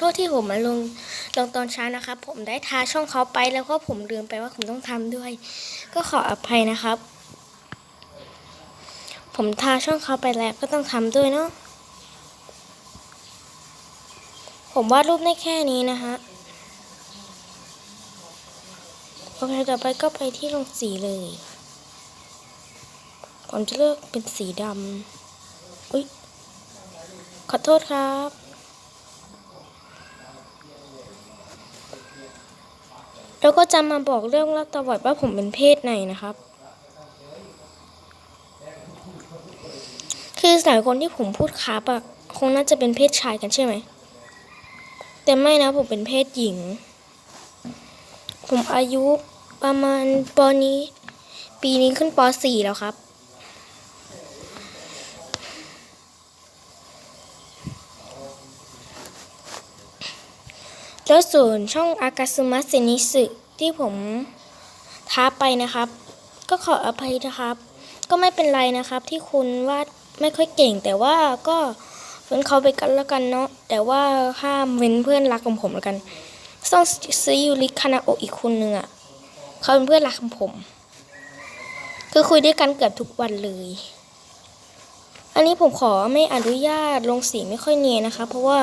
โทษที่ผมมาลงลงตอนเช้านะครับ ผมได้ทาช่องเขาไปแล้วก็ผมลืมไปว่าผมต้องทำด้วย ก็ขออภัยนะครับ ผมทาช่องเขาไปแล้วก็ต้องทำด้วยเนาะผมวาดรูปได้แค่นี้นะฮะโอเคต่อไปก็ไปที่ลงสีเลยผมจะเลือกเป็นสีดำอุ้ยขอโทษครับ แล้วก็จะมาบอกเรื่องเล่าประวัดว่าผมเป็นเพศไหนนะครับ คือหลายคนที่ผมพูดครับอะคงน่าจะเป็นเพศชายกันใช่ไหม แต่ไม่นะผมเป็นเพศหญิง ผมอายุประมาณปนี้ ปีนี้ขึ้นป .4 แล้วครับ แล้วส่วนช่องอากาซึมะเซนิสึที่ผมท้าไปนะครับ ก็ขออภัยนะครับ ก็ไม่เป็นไรนะครับที่คุณวาดไม่ค่อยเก่ง แต่ว่าก็เว้นเขาไปกันแล้วกันเนาะแต่ว่าห้ามเว้นเพื่อนรักของผมแล้วกันต้องซื้อยูริคานาโออีกคนนึงอะ่ะเขาเป็นเพื่อนรักของผม คือคุยด้วยกันเกือบทุกวันเลย อันนี้ผมขอไม่อนุญาตลงสีไม่ค่อยเนียนนะคะ เพราะว่า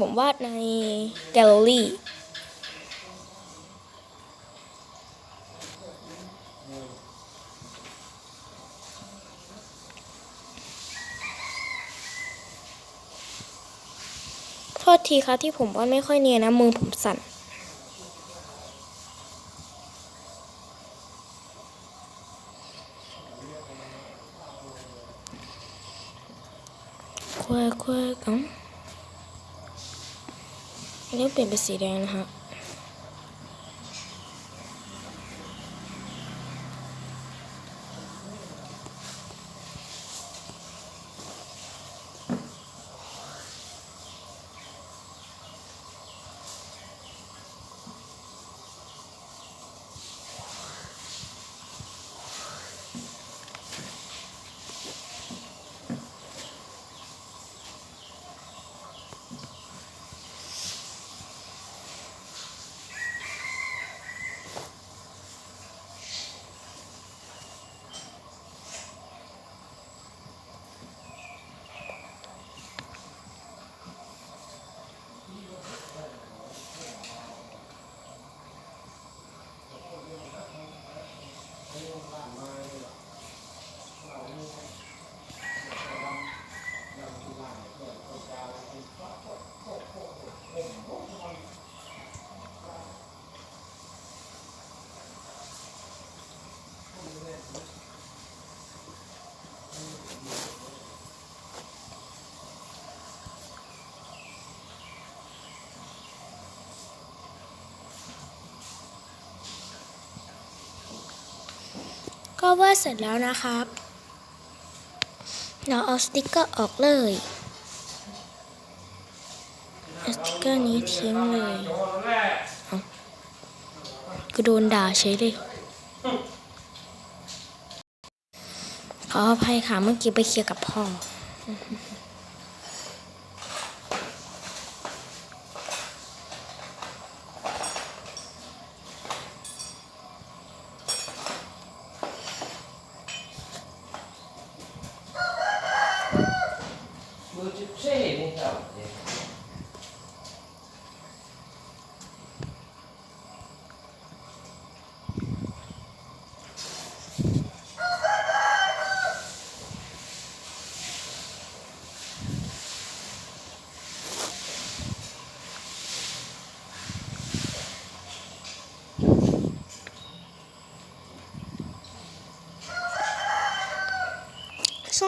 ผมวาดในแกลเลอรี่โทษทีครับที่ผมว่าไม่ค่อยเนียนนะ มือผมสั่นควายควาย อ๋ออันนี้เปลี่ยนเป็นสีแดงนะฮะ ก็วาดเสร็จแล้วนะครับ เราเอาสติกเกอร์ออกเลยสติกเกอร์นี้ทิ้งเลยก็โดนด่าใช้เลยขออภัยค่ะเมื่อกี้ไปเคลียร์กับพ่อ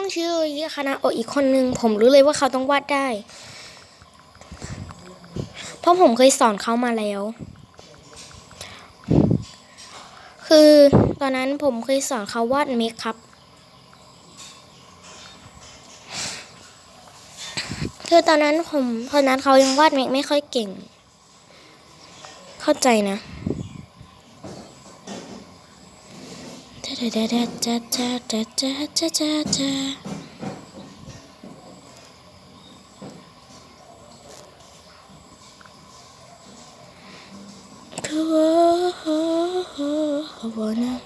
องชื่อคณะโออีกคนนึง ผมรู้เลยว่าเขาต้องวาดได้ เพราะผมเคยสอนเขามาแล้ว คือตอนนั้นผมเคยสอนเขาวาดเมคครับคือตอนนั้นผมตอนนั้นเขายังวาดเมคไม่ค่อยเก่ง เข้าใจนะ 짜자라짜짜짜짜짜짜 그거는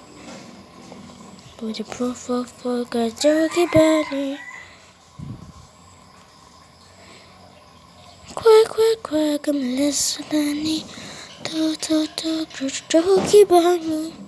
뭐지 프로포폴가 저기 바니 콸콸콸 금레스 바니 도도도 저기 바니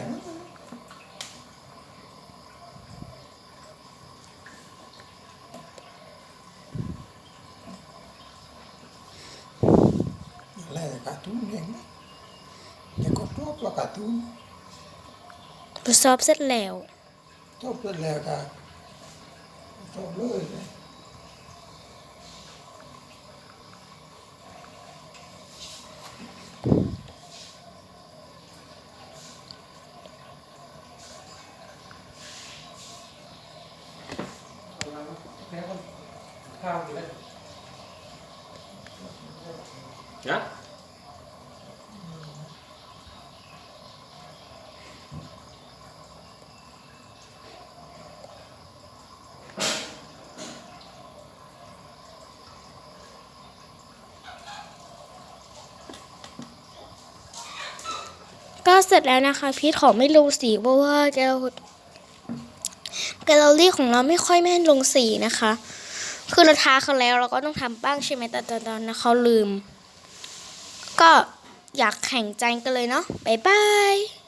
nó trưa mà lên Lại là cả túi lên đó Nhà có tốt là cả túi ทดสอบเสร็จแล้ว Tốt lên là cả Tốt lưỡi này ข้าวกินแล้วนะก็เสร็จแล้วนะคะพีทขอไม่ลงสีเพราะว่าแกลแกลเลอรี่ของเราไม่ค่อยแม่นลงสีนะคะ คือเราทาเขาแล้วเราก็ต้องทำบ้างใช่ไหมแต่ตอนนั้นเขาลืม ก็อยากแข่งใจกันเลยเนาะบ๊ายบาย